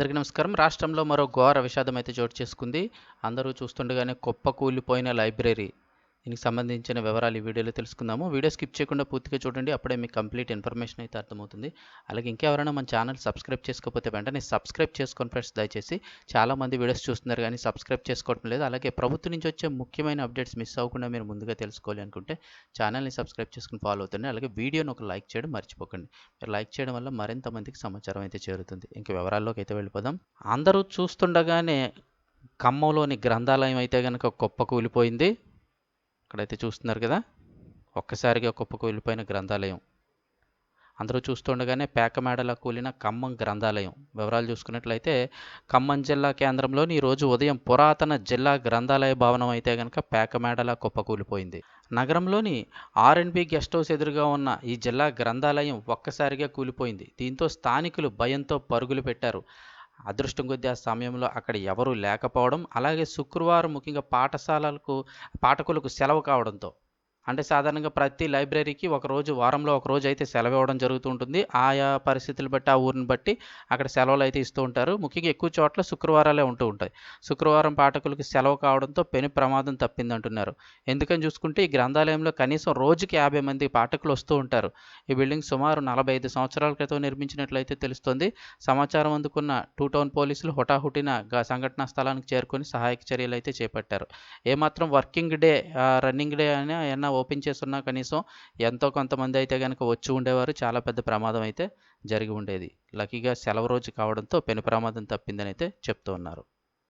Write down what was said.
అందరికీ నమస్కారం. రాష్ట్రంలో మరో ఘోర విషాదం అయితే చోటు చేసుకుంది. అందరూ చూస్తుండగానే కుప్ప కూలిపోయిన లైబ్రరీ దీనికి సంబంధించిన వివరాలు ఈ వీడియోలో తెలుసుకుందాము. వీడియో స్కిప్ చేయకుండా పూర్తిగా చూడండి అప్పుడే మీకు కంప్లీట్ ఇన్ఫర్మేషన్ అయితే అర్థమవుతుంది. అలాగే ఇంకెవరైనా మన ఛానల్ సబ్స్క్రైబ్ చేసుకోకపోతే వెంటనే సబ్స్క్రైబ్ చేసుకొని ఫ్రెండ్స్. దయచేసి చాలామంది వీడియోస్ చూస్తున్నారు కానీ సబ్స్క్రైబ్ చేసుకోవడం లేదు. అలాగే ప్రభుత్వం నుంచి వచ్చే ముఖ్యమైన అప్డేట్స్ మిస్ అవ్వకుండా మీరు ముందుగా తెలుసుకోవాలి అనుకుంటే ఛానల్ని సబ్స్క్రైబ్ చేసుకుని ఫాలో అవుతుంది అలాగే వీడియోని ఒక లైక్ చేయడం మర్చిపోకండి. మీరు లైక్ చేయడం వల్ల మరింత మందికి సమాచారం అయితే చేరుతుంది. ఇంకా వివరాల్లోకి అయితే వెళ్ళిపోదాం. అందరూ చూస్తుండగానే ఖమ్మంలోని గ్రంథాలయం అయితే కనుక గొప్ప కూలిపోయింది ఇక్కడైతే చూస్తున్నారు కదా? ఒక్కసారిగా కుప్పకు వెళ్ళిపోయిన గ్రంథాలయం. అందరూ చూస్తుండగానే పేకమేడలా కూలిన ఖమ్మం గ్రంథాలయం. వివరాలు చూసుకున్నట్లయితే ఖమ్మం జిల్లా కేంద్రంలోని ఈరోజు ఉదయం పురాతన జిల్లా గ్రంథాలయ భవనం అయితే కనుక పేకమేడలా కుప్పకూలిపోయింది నగరంలోని ఆర్ఎన్బి గెస్ట్ హౌస్ ఎదురుగా ఉన్న ఈ జిల్లా గ్రంథాలయం ఒక్కసారిగా కూలిపోయింది. దీంతో స్థానికులు భయంతో పరుగులు పెట్టారు. అదృష్టం కొద్దీ ఆ సమయంలో అక్కడ ఎవరూ లేకపోవడం అలాగే శుక్రవారం ముఖ్యంగా పాఠశాలలకు పాఠకులకు సెలవు కావడంతో అంటే సాధారణంగా ప్రతి లైబ్రరీకి ఒక రోజు వారంలో ఒక రోజు అయితే సెలవు ఇవ్వడం జరుగుతూ ఉంటుంది. ఆయా పరిస్థితులు బట్టి ఆ ఊరిని బట్టి అక్కడ సెలవులు అయితే ఇస్తూ ఉంటారు. ముఖ్యంగా ఎక్కువ చోట్ల శుక్రవారాలే ఉంటూ ఉంటాయి. శుక్రవారం పాఠకులకు సెలవు కావడంతో పెను ప్రమాదం తప్పిందంటున్నారు. ఎందుకని చూసుకుంటే ఈ గ్రంథాలయంలో కనీసం రోజుకి యాభై మంది పాఠకులు వస్తూ ఉంటారు. ఈ బిల్డింగ్ సుమారు నలభై ఐదు సంవత్సరాల క్రితం నిర్మించినట్లయితే తెలుస్తుంది. సమాచారం అందుకున్న టూ టౌన్ పోలీసులు హుటాహుటిన సంఘటనా స్థలానికి చేరుకొని సహాయక చర్యలు అయితే చేపట్టారు. ఏమాత్రం వర్కింగ్ డే రన్నింగ్ డే అని అన్న ఓపెన్ చేస్తున్నా కనీసం ఎంతో కొంతమంది అయితే కనుక వచ్చి ఉండేవారు. చాలా పెద్ద ప్రమాదం అయితే జరిగి ఉండేది. లక్కీగా సెలవు రోజు కావడంతో పెను ప్రమాదం తప్పిందని అయితే చెప్తూ ఉన్నారు.